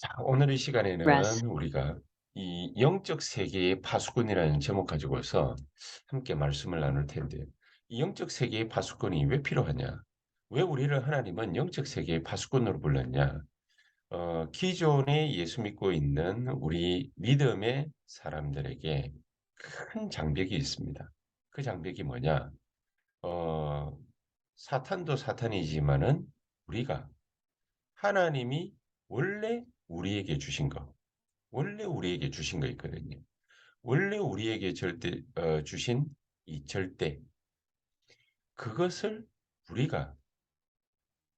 자, 오늘 이 rest, 시간에는 우리가 이 영적 세계의 파수꾼이라는 제목 가지고서 함께 말씀을 나눌 텐데요. 이 영적 세계의 파수꾼이 왜 필요하냐? 왜 우리를 하나님은 영적 세계의 파수꾼으로 불렀냐? 어, 기존에 예수 믿고 있는 우리 믿음의 사람들에게 큰 장벽이 있습니다. 그 장벽이 뭐냐? 어, 사탄도 사탄이지만은 우리가 하나님이 원래 우리에게 주신 것, 원래 우리에게 주신 거 있거든요. 원래 우리에게 절대 어, 주신 이 절대 그것을 우리가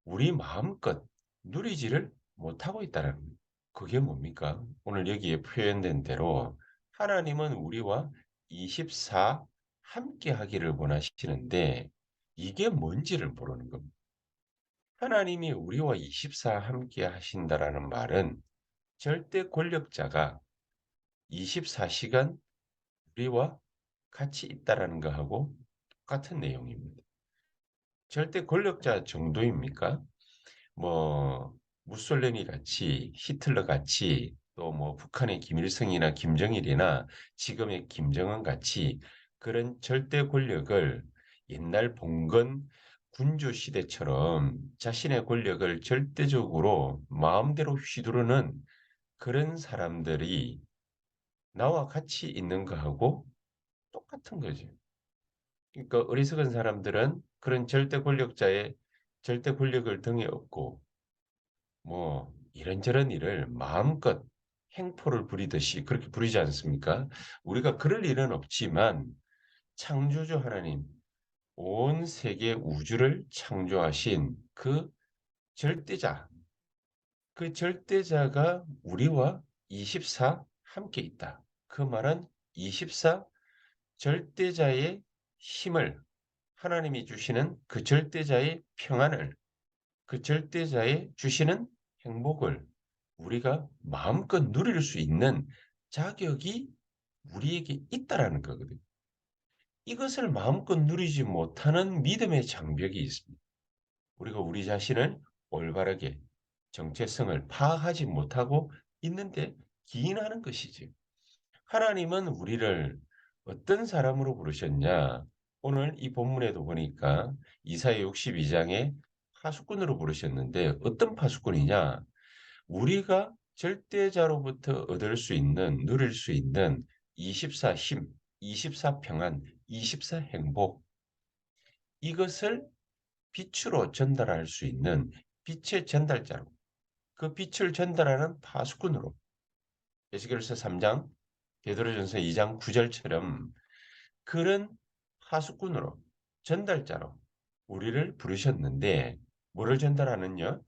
우리 마음껏 누리지를 못하고 있다는 거예요. 그게 뭡니까? 오늘 여기에 표현된 대로 하나님은 우리와 24 함께 하기를 원하시는데 이게 뭔지를 모르는 겁니다. 하나님이 우리와 24 함께 하신다라는 말은 절대 권력자가 24시간 우리와 같이 있다라는 거하고 똑같은 내용입니다. 절대 권력자 정도입니까? 뭐 무솔리니 같이 히틀러 같이 또 뭐 북한의 김일성이나 김정일이나 지금의 김정은 같이 그런 절대 권력을 옛날 봉건 군주 시대처럼 자신의 권력을 절대적으로 마음대로 휘두르는 그런 사람들이 나와 같이 있는 거하고 똑같은 거죠. 그러니까 어리석은 사람들은 그런 절대 권력자의 절대 권력을 등에 업고 뭐 이런저런 일을 마음껏 행포를 부리듯이 그렇게 부리지 않습니까? 우리가 그럴 일은 없지만 창조주 하나님, 온 세계 우주를 창조하신 그 절대자, 그 절대자가 우리와 24 함께 있다. 그 말은 24 절대자의 힘을 하나님이 주시는 그 절대자의 평안을 그 절대자의 주시는 행복을 우리가 마음껏 누릴 수 있는 자격이 우리에게 있다라는 거거든요. 이것을 마음껏 누리지 못하는 믿음의 장벽이 있습니다. 우리가 우리 자신을 올바르게 정체성을 파악하지 못하고 있는데 기인하는 것이지. 하나님은 우리를 어떤 사람으로 부르셨냐? 오늘 이 본문에도 보니까 이사야 62장에 파수꾼으로 부르셨는데 어떤 파수꾼이냐? 우리가 절대자로부터 얻을 수 있는, 누릴 수 있는 24 힘, 24 평안, 24 행복 이것을 빛으로 전달할 수 있는 빛의 전달자로 그 빛을 전달하는 파수꾼으로 에스겔서 3장 베드로전서 2장 9절처럼 그런 파수꾼으로 전달자로 우리를 부르셨는데 뭐를 전달하느냐?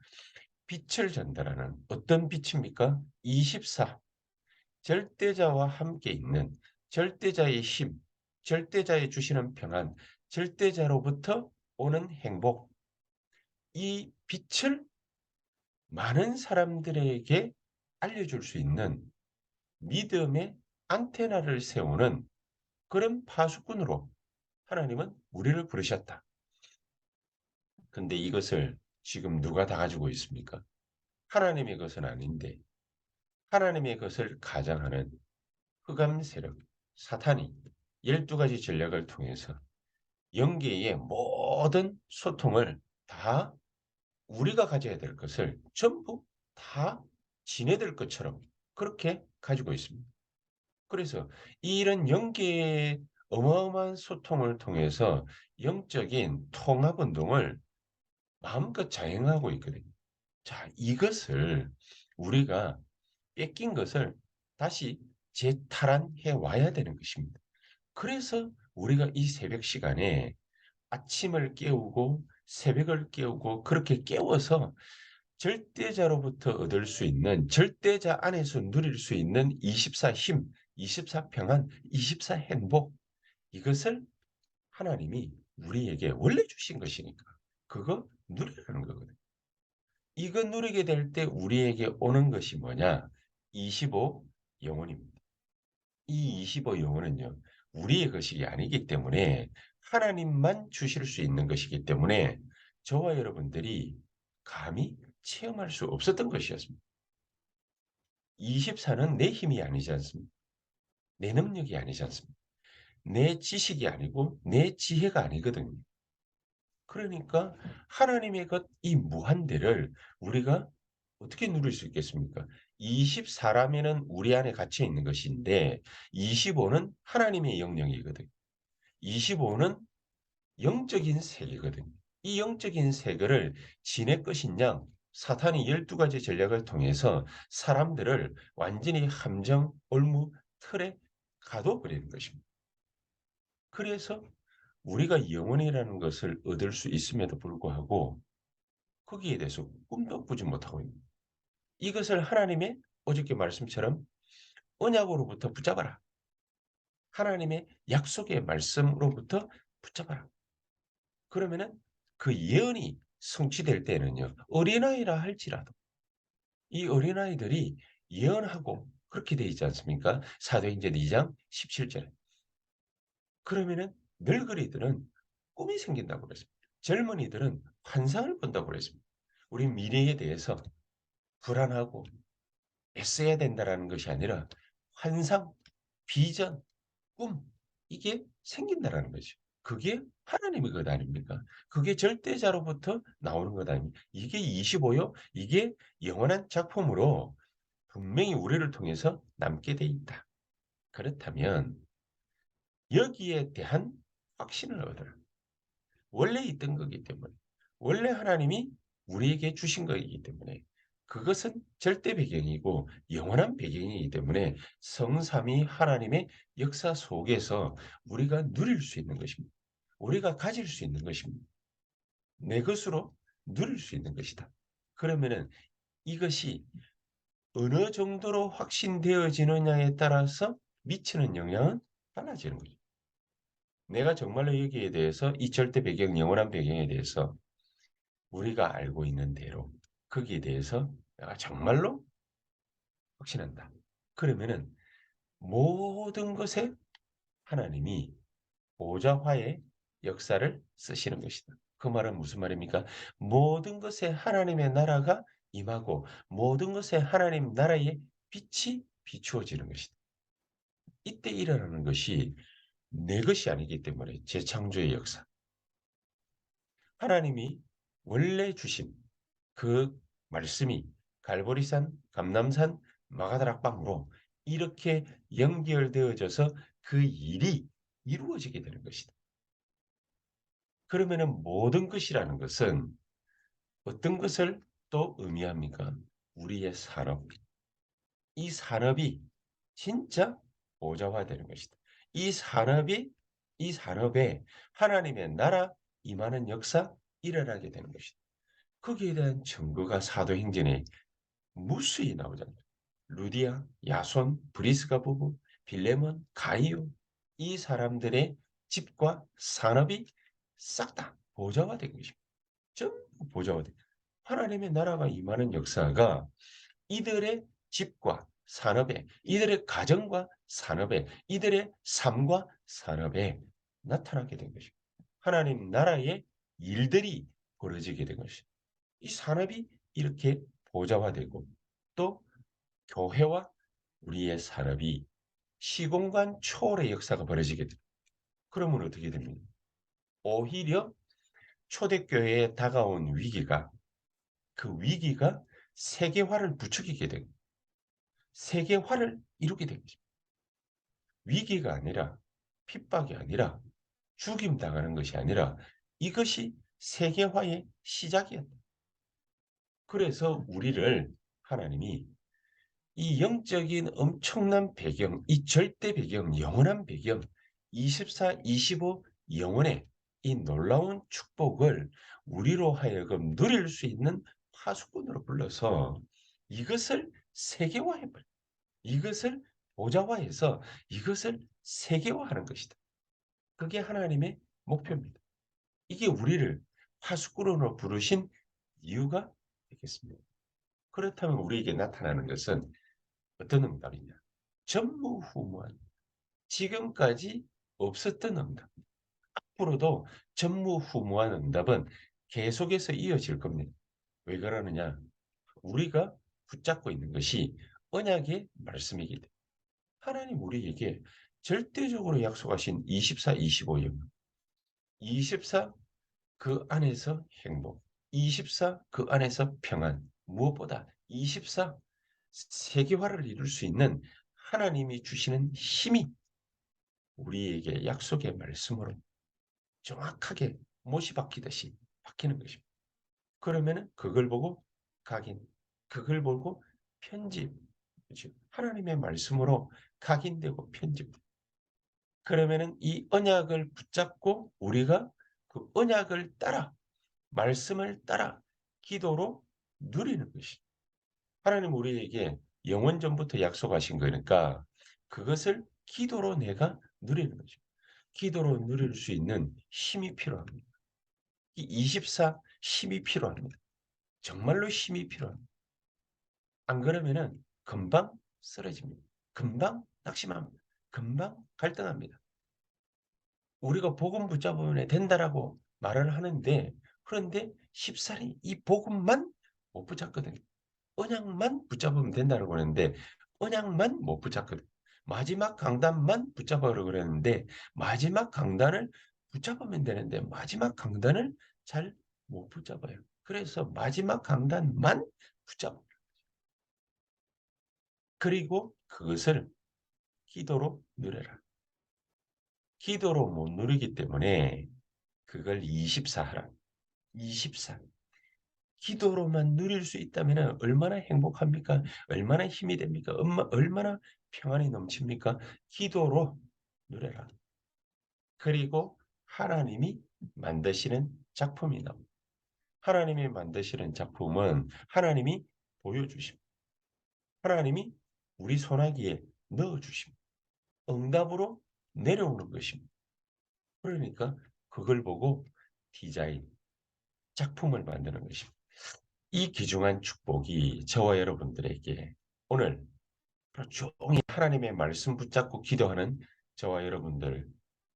빛을 전달하는 어떤 빛입니까? 24 절대자와 함께 있는 절대자의 힘, 절대자의 주시는 평안, 절대자로부터 오는 행복 이 빛을 많은 사람들에게 알려줄 수 있는 믿음의 안테나를 세우는 그런 파수꾼으로 하나님은 우리를 부르셨다. 근데 이것을 지금 누가 다 가지고 있습니까? 하나님의 것은 아닌데 하나님의 것을 가장하는 흑암 세력, 사탄이 12가지 전략을 통해서 영계의 모든 소통을 다 우리가 가져야 될 것을 전부 다 지네들 것처럼 그렇게 가지고 있습니다. 그래서 이런 영계의 어마어마한 소통을 통해서 영적인 통합 운동을 마음껏 자행하고 있거든요. 자, 이것을 우리가 뺏긴 것을 다시 재탈환해 와야 되는 것입니다. 그래서 우리가 이 새벽 시간에 아침을 깨우고 새벽을 깨우고 그렇게 깨워서 절대자로부터 얻을 수 있는 절대자 안에서 누릴 수 있는 24 힘, 24 평안, 24 행복 이것을 하나님이 우리에게 원래 주신 것이니까 그거 누리라는 거거든요. 이거 누리게 될 때 우리에게 오는 것이 뭐냐? 25 영혼입니다. 이 25 영혼은요. 우리의 것이 아니기 때문에 하나님만 주실 수 있는 것이기 때문에 저와 여러분들이 감히 체험할 수 없었던 것이었습니다. 24는 내 힘이 아니지 않습니까? 내 능력이 아니지 않습니까? 내 지식이 아니고 내 지혜가 아니거든요. 그러니까 하나님의 것 이 무한대를 우리가 어떻게 누릴 수 있겠습니까? 24라면은 우리 안에 갇혀 있는 것인데 25는 하나님의 영역이거든요. 25는 영적인 세계거든요. 이 영적인 세계를 지낼 것이냐 사탄이 12가지 전략을 통해서 사람들을 완전히 함정, 올무, 틀에 가둬버리는 것입니다. 그래서 우리가 영혼이라는 것을 얻을 수 있음에도 불구하고 거기에 대해서 꿈도 꾸지 못하고 있는. 이것을 하나님의 어저께 말씀처럼 언약으로부터 붙잡아라. 하나님의 약속의 말씀으로부터 붙잡아라. 그러면은 그 예언이 성취될 때는요. 어린아이라 할지라도 이 어린아이들이 예언하고 그렇게 되어 있지 않습니까? 사도행전 2장 17절에. 그러면은 늙은이들은 꿈이 생긴다고 그랬습니다. 젊은이들은 환상을 본다고 그랬습니다. 우리 미래에 대해서 불안하고 애써야 된다라는 것이 아니라 환상, 비전, 꿈 이게 생긴다라는 거죠. 그게 하나님의 것 아닙니까? 그게 절대자로부터 나오는 것 아닙니까? 이게 25요? 이게 영원한 작품으로 분명히 우리를 통해서 남게 돼 있다. 그렇다면 여기에 대한 확신을 얻어라. 원래 있던 거기 때문에 원래 하나님이 우리에게 주신 것이기 때문에 그것은 절대 배경이고 영원한 배경이기 때문에 성삼위 하나님의 역사 속에서 우리가 누릴 수 있는 것입니다. 우리가 가질 수 있는 것입니다. 내 것으로 누릴 수 있는 것이다. 그러면은 이것이 어느 정도로 확신되어지느냐에 따라서 미치는 영향은 달라지는 거죠. 내가 정말로 여기에 대해서 이 절대 배경, 영원한 배경에 대해서 우리가 알고 있는 대로 거기에 대해서 내가 정말로 확신한다. 그러면은 모든 것에 하나님이 보좌화의 역사를 쓰시는 것이다. 그 말은 무슨 말입니까? 모든 것에 하나님의 나라가 임하고 모든 것에 하나님 나라의 빛이 비추어지는 것이다. 이때 일어나는 것이 내 것이 아니기 때문에 재창조의 역사. 하나님이 원래 주신 그 말씀이 갈보리산, 감남산, 마가다락방으로 이렇게 연결되어져서 그 일이 이루어지게 되는 것이다. 그러면은 모든 것이라는 것은 어떤 것을 또 의미합니까? 우리의 산업. 이 산업이 진짜 보좌화되는 것이다. 이 산업이 이 산업에 하나님의 나라 임하는 역사 일어나게 되는 것이다. 거기에 대한 증거가 사도행전에 무수히 나오잖아요. 루디아, 야손, 브리스가 부부, 빌레몬, 가이오 이 사람들의 집과 산업이 싹 다 보좌화된 것입니다. 전부 보좌화된 하나님의 나라가 임하는 역사가 이들의 집과 산업에 이들의 가정과 산업에 이들의 삶과 산업에 나타나게 된 것입니다. 하나님 나라의 일들이 벌어지게 된 것입니다. 이 산업이 이렇게 보좌화되고 또 교회와 우리의 산업이 시공간 초월의 역사가 벌어지게 됩니다. 그러면 어떻게 됩니까? 오히려 초대교회에 다가온 위기가 그 위기가 세계화를 부추기게 되고 세계화를 이루게 된. 위기가 아니라 핍박이 아니라 죽임 당하는 것이 아니라 이것이 세계화의 시작이었다. 그래서 우리를 하나님이 이 영적인 엄청난 배경, 이 절대 배경, 영원한 배경, 24, 25 영원의 이 놀라운 축복을 우리로 하여금 누릴 수 있는 파수꾼으로 불러서 이것을 세계화해버려. 이것을 보좌화해서 이것을 세계화하는 것이다. 그게 하나님의 목표입니다. 이게 우리를 파수꾼으로 부르신 이유가 되겠습니다. 그렇다면 우리에게 나타나는 것은 어떤 응답이냐? 전무후무한 지금까지 없었던 응답. 앞으로도 전무후무한 응답은 계속해서 이어질 겁니다. 왜 그러느냐? 우리가 붙잡고 있는 것이 언약의 말씀이기 때문에 하나님 우리에게 절대적으로 약속하신 24, 25 영역 24 그 안에서 행복 24 그 안에서 평안 무엇보다 24 세계화를 이룰 수 있는 하나님이 주시는 힘이 우리에게 약속의 말씀으로 정확하게 못이 박히듯이 박히는 것입니다. 그러면은 그걸 보고 각인, 그걸 보고 편집, 그렇죠? 하나님의 말씀으로 각인되고 편집. 그러면은 이 언약을 붙잡고 우리가 그 언약을 따라 말씀을 따라 기도로 누리는 것이. 하나님 우리에게 영원 전부터 약속하신 거니까 그것을 기도로 내가 누리는 거죠. 기도로 누릴 수 있는 힘이 필요합니다. 이 24 힘이 필요합니다. 정말로 힘이 필요합니다. 안 그러면은 금방 쓰러집니다. 금방 낙심합니다. 금방 갈등합니다. 우리가 복음 붙잡으면 된다라고 말을 하는데 그런데 쉽사리 이 복음만 못 붙잡거든요. 언약만 붙잡으면 된다고 하는데 언약만 못 붙잡거든요. 마지막 강단만 붙잡으라고 그랬는데 마지막 강단을 붙잡으면 되는데 마지막 강단을 잘 못 붙잡아요. 그래서 마지막 강단만 붙잡아요. 그리고 그것을 기도로 누려라. 기도로 못 누리기 때문에 그걸 24 하라. 24. 기도로만 누릴 수 있다면 얼마나 행복합니까? 얼마나 힘이 됩니까? 얼마나 평안이 넘칩니까? 기도로 누려라. 그리고 하나님이 만드시는 작품이 나옵니다. 하나님이 만드시는 작품은 하나님이 보여주십니다. 하나님이 우리 손아귀에 넣어주십니다. 응답으로 내려오는 것입니다. 그러니까 그걸 보고 디자인, 작품을 만드는 것입니다. 이 귀중한 축복이 저와 여러분들에게 오늘 종일 하나님의 말씀 붙잡고 기도하는 저와 여러분들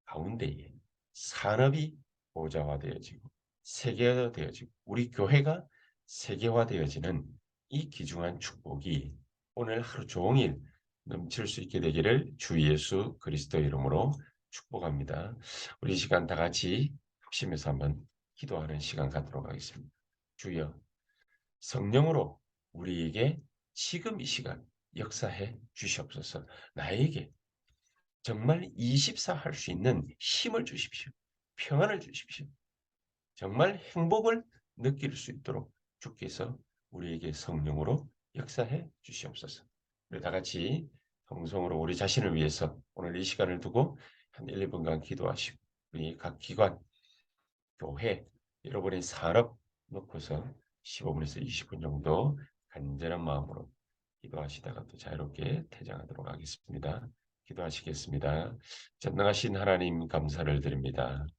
가운데에 산업이 보좌화되어지고 세계화되어지고 우리 교회가 세계화되어지는 이 귀중한 축복이 오늘 하루 종일 넘칠 수 있게 되기를 주 예수 그리스도 이름으로 축복합니다. 우리 시간 다 같이 합심해서 한번 기도하는 시간 갖도록 하겠습니다. 주여 성령으로 우리에게 지금 이 시간 역사해 주시옵소서. 나에게 정말 24할 수 있는 힘을 주십시오. 평안을 주십시오. 정말 행복을 느낄 수 있도록 주께서 우리에게 성령으로 역사해 주시옵소서. 우리 다 같이 동성으로 우리 자신을 위해서 오늘 이 시간을 두고 한 1, 2분간 기도하시고 우리 각 기관, 교회, 여러분의 산업 놓고서 15분에서 20분 정도 간절한 마음으로 기도하시다가 또 자유롭게 퇴장하도록 하겠습니다. 기도하시겠습니다. 전능하신 하나님 감사를 드립니다.